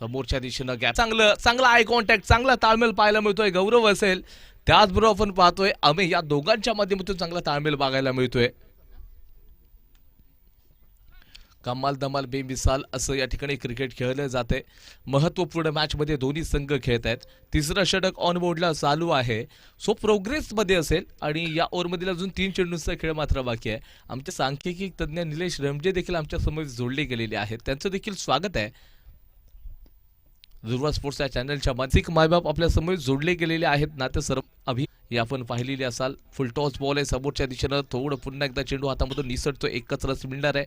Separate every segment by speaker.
Speaker 1: समोरच्या दिशेनं गॅप चांगलं चांगला आय कॉन्टॅक्ट चांगला ताळमेळ पाहायला मिळतोय गौरव असेल. त्याचबरोबर आपण पाहतोय आम्ही या दोघांच्या माध्यमातून चांगला ताळमेळ बघायला मिळतोय. कमाल दमाल बेमिसाल असं या ठिकाणी क्रिकेट खेळलं जाते महत्त्वपूर्ण मॅचमध्ये दोन्ही संघ खेळत आहेत. तिसरं षटक ऑन बोर्डला चालू आहे. सो प्रोग्रेसमध्ये असेल आणि या ओव्हरमधील अजून तीन चेंडूंचा खेळ मात्र बाकी आहे. आमचे सांख्यिकी तज्ज्ञ निलेश रमजे देखील आमच्यासमोर जोडले गेलेले आहेत. त्यांचं देखील स्वागत आहे. दुर्वा स्पोर्ट्स या चॅनलच्या मानसिक मायबाप आपल्यासमोर जोडले गेलेले आहेत. ना ते सर्व अभि आपण पाहिलेली असाल. फुल टॉस बॉल आहे. समोरच्या दिशेनं थोडं पुन्हा एकदा चेंडू हातामधून निसटतो एकच रस मिळणार आहे.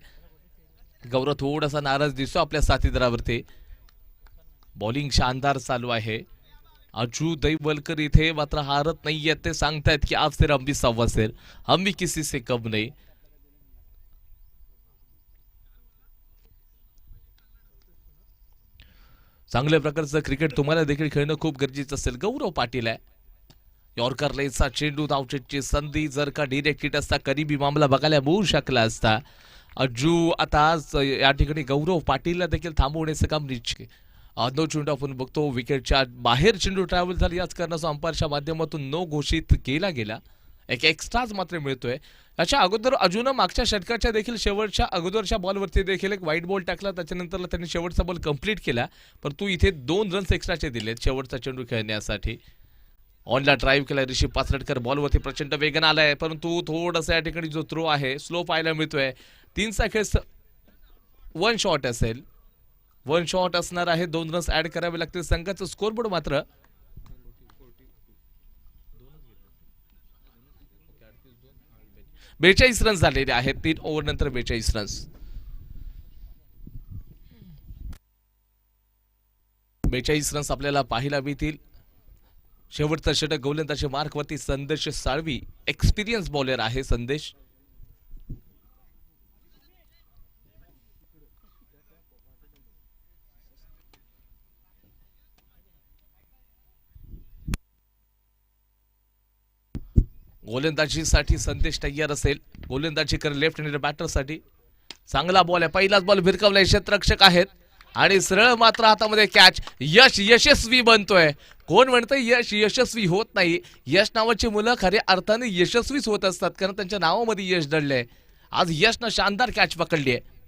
Speaker 1: गौरव थोडासा नाराज दिसतो आपल्या साथीदारावरती. बॉलिंग शानदार चालू आहे. अजू दैवलकर इथे मात्र हारत नाहीयेत. ते सांगतायत की आप सिर हम भी सवा सिर हम भी किसी से कम नाही. चांगल्या प्रकारचं क्रिकेट तुम्हाला देखील खेळणं खूप गरजेचं असेल. गौरव पाटील आहे. यॉर्कर लेचा चेंडू धावचेटची संधी जर का डिरेक्ट हिट असता करीबी मामला बघायला मिळू शकला असता. अजू आता आज या ठिकाणी गौरव पाटीलला देखील थांबवण्याचं काम निश्चित नो चेंडू आपण बघतो विकेटच्या बाहेर चेंडू ट्रॅव्हल झाली. याच कारणाचा अंपायरच्या माध्यमातून नो घोषित केला गेला. एक एक्स्ट्राच मात्र मिळतोय. याच्या अगोदर अजून मागच्या षटकाच्या देखील शेवटच्या अगोदरच्या बॉलवरती देखील एक वाईट बॉल टाकला. त्याच्यानंतर त्यांनी शेवटचा बॉल कंप्लीट केला. पण तू इथे दोन रन्स एक्स्ट्राचे दिलेत शेवटचा चेंडू खेळण्यासाठी. ऑनला ड्राईव्ह केला ऋषी पाचरटकर बॉलवरती प्रचंड वेगन आलाय. परंतु थोडासा या ठिकाणी जो थ्रो आहे स्लो पाहायला मिळतोय. तीनचा खेळ वन शॉट असेल. वन शॉट असणार आहे. दोन रन्स ऍड करावे लागतील. संघाचं स्कोरबोर्ड मात्र बेचाळीस रन्स झालेले आहेत. तीन ओव्हर नंतर बेचाळीस रन्स बेचाळीस रन्स आपल्याला पाहायला मिळतील. शेवटचा षटक गोलंदाजी मार्कवरती संदेश साळवी. एक्सपिरियन्स बॉलर आहे संदेश. गोलंदाजीसाठी संदेश तयार असेल. गोलंदाजी कर लेफ्ट हँडेड बॅटरसाठी चांगला बॉल आहे. पहिलाच बॉल भिरकवलाय. क्षेत्ररक्षक आहेत. आणि सरळ मात्र हातामध्ये कॅच यश यशस्वी बनतोय. कोण म्हणतं यश यशस्वी होत नाही? यश नावाची मुलं खऱ्या अर्थाने यशस्वीच होत असतात. कारण त्यांच्या नावामध्ये यश दडलंय. आज यशनं शानदार कॅच पकडली आहे.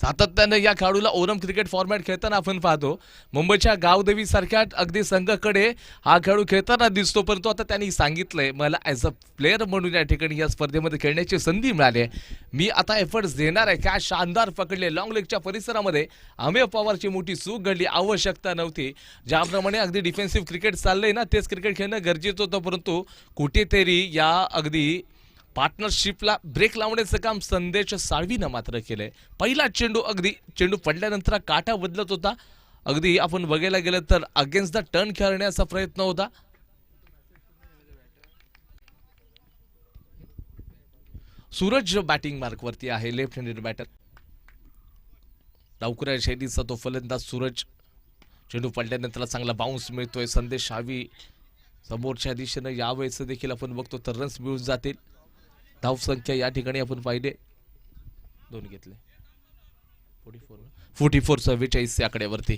Speaker 1: सातत्यानं या खेळाडूला ओरम क्रिकेट फॉर्मॅट खेळताना आपण पाहतो. मुंबईच्या गावदेवी सारख्या अगदी संघाकडे हा खेळाडू खेळताना दिसतो परंतु आता त्यांनी सांगितलंय मला ॲज अ प्लेअर म्हणून या ठिकाणी या स्पर्धेमध्ये खेळण्याची संधी मिळाली आहे. मी आता एफर्ट्स देणार आहे. काय शानदार पकडले. लॉंग लेगच्या परिसरामध्ये अमेय पवारची मोठी चूक घडली. आवश्यकता नव्हती. ज्याप्रमाणे अगदी डिफेन्सिव्ह क्रिकेट चाललंय ना तेच क्रिकेट खेळणं गरजेचं होतं परंतु कुठेतरी या अगदी पार्टनरशिपला ब्रेक लावण्याचं काम संदेश साळवीनं मात्र केलंय. पहिला चेंडू अगदी चेंडू पडल्यानंतर काटा बदलत होता. अगदी आपण बघायला गेलं तर अगेन्स्ट द टर्न खेळण्याचा प्रयत्न होता. सूरज बॅटिंग मार्कवरती आहे लेफ्ट हँडेड बॅटर डावकुऱ्या शैलीचा तो फलंदाज सूरज. चेंडू पडल्यानंतर चांगला बाउन्स मिळतोय. संदेश हावी समोरच्या दिशेनं यावेळेस देखील आपण बघतो तर रन्स मिळून जातील. धावसंख्या या ठिकाणी आपण पाहिले. दोन घेतले. फोर्टी फोर फोर्टी फोर चव्वेचाळीस या आकड्यावरती.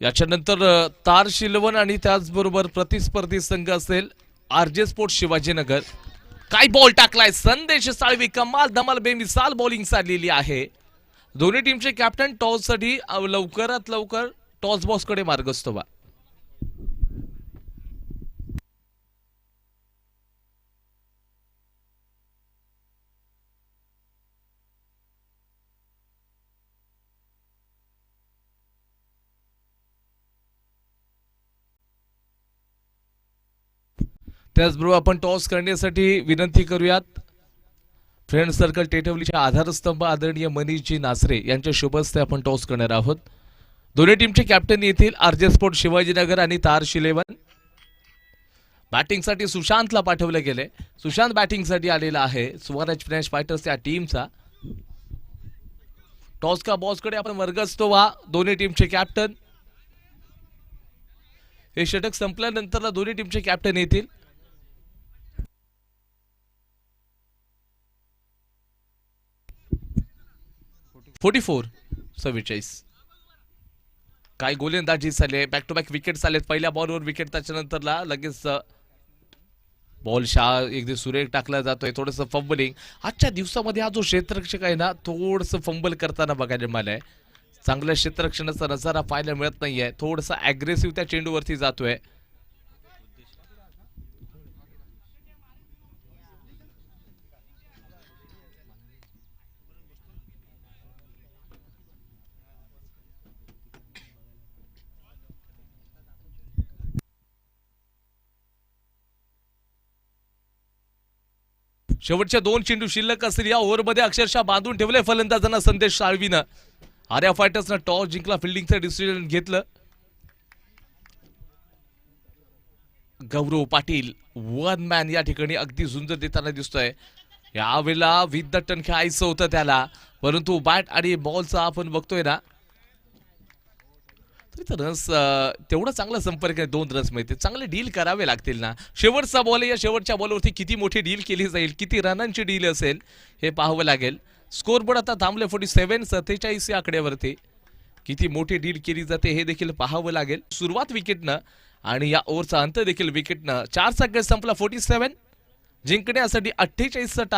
Speaker 1: याच्यानंतर तार शिलवण आणि त्याचबरोबर प्रतिस्पर्धी संघ असेल आर जे स्पोर्ट शिवाजीनगर. काय बॉल टाकलाय? संदेश साळवी कमाल धमाल बेमिसाल बॉलिंग चाललेली आहे. दोन्ही टीमचे कॅप्टन टॉससाठी लवकरात लवकर टॉस बॉसकडे कडे मार्गस्थ व्हा. त्याचबरोबर आपण टॉस करण्यासाठी विनंती करूयात. फ्रेंड सर्कल टेटवलीच्या आधारस्तंभ आदरणीय मनीषजी नासरे यांच्या शुभस्ते आपण टॉस करणार आहोत. दोन्ही टीमचे कॅप्टन येथील आरजे स्पोर्ट शिवाजीनगर आणि तार शिलेवन. बॅटिंगसाठी सुशांतला पाठवलं गेले सुशांत बॅटिंगसाठी आलेला आहे. स्वराज फ्रेंच फायटर्स या टीमचा टॉस का बॉसकडे आपण वर्गस्तो व्हा दोन्ही टीमचे कॅप्टन हे षटक संपल्यानंतर दोन्ही टीमचे कॅप्टन येतील. फोर्टी फोर सव्वेचाळीस काय गोलंदाजी झाले बॅक टू बॅक विकेट आलेत. पहिल्या बॉलवर विकेट त्याच्यानंतरला लगेच बॉल शहा एकदा सुरेख टाकला जातोय. थोडंसं फंबलिंग आजच्या दिवसामध्ये हा जो क्षेत्ररक्षक आहे ना थोडंसं फंबल करताना बघायला मिळालंय. चांगल्या क्षेत्ररक्षणाचा नजारा पाहायला मिळत नाहीये. थोडंसं अग्रेसिव्ह त्या चेंडूवरती जातोय. शेवटच्या दोन चेंडू शिल्लक असतील या ओव्हरमध्ये अक्षरशः बांधून ठेवलंय फलंदाजांना संदेश साळवीनं. आर्या फायटर्सनं टॉस जिंकला फिल्डिंगचं डिसिजन घेतलं. गौरव पाटील वन मॅन या ठिकाणी अगदी झुंज देताना दिसतोय. यावेळेला विथ द टन खेळायचं होतं त्याला. परंतु बॅट आणि बॉलचा आपण बघतोय ना तरी तर रन्स तेवढा चांगला संपर्क आहे दोन रन्स मिळते चांगले डील करावे लागतील ना. शेवटचा बॉल या शेवटच्या बॉलवरती किती मोठी डील केली जाईल किती रनांची डील असेल हे पाहावं लागेल. स्कोरबोर्ड आता थांबले फोर्टी सेव्हन सत्तेचाळीस या आकड्यावरती. किती मोठी डील केली जाते हे देखील पाहावं लागेल. सुरुवात विकेटनं आणि या ओव्हरचा अंत देखील विकेटनं चारचा खेळ संपला फोर्टी सेव्हन जिंकण्यासाठी अठ्ठेचाळीसचा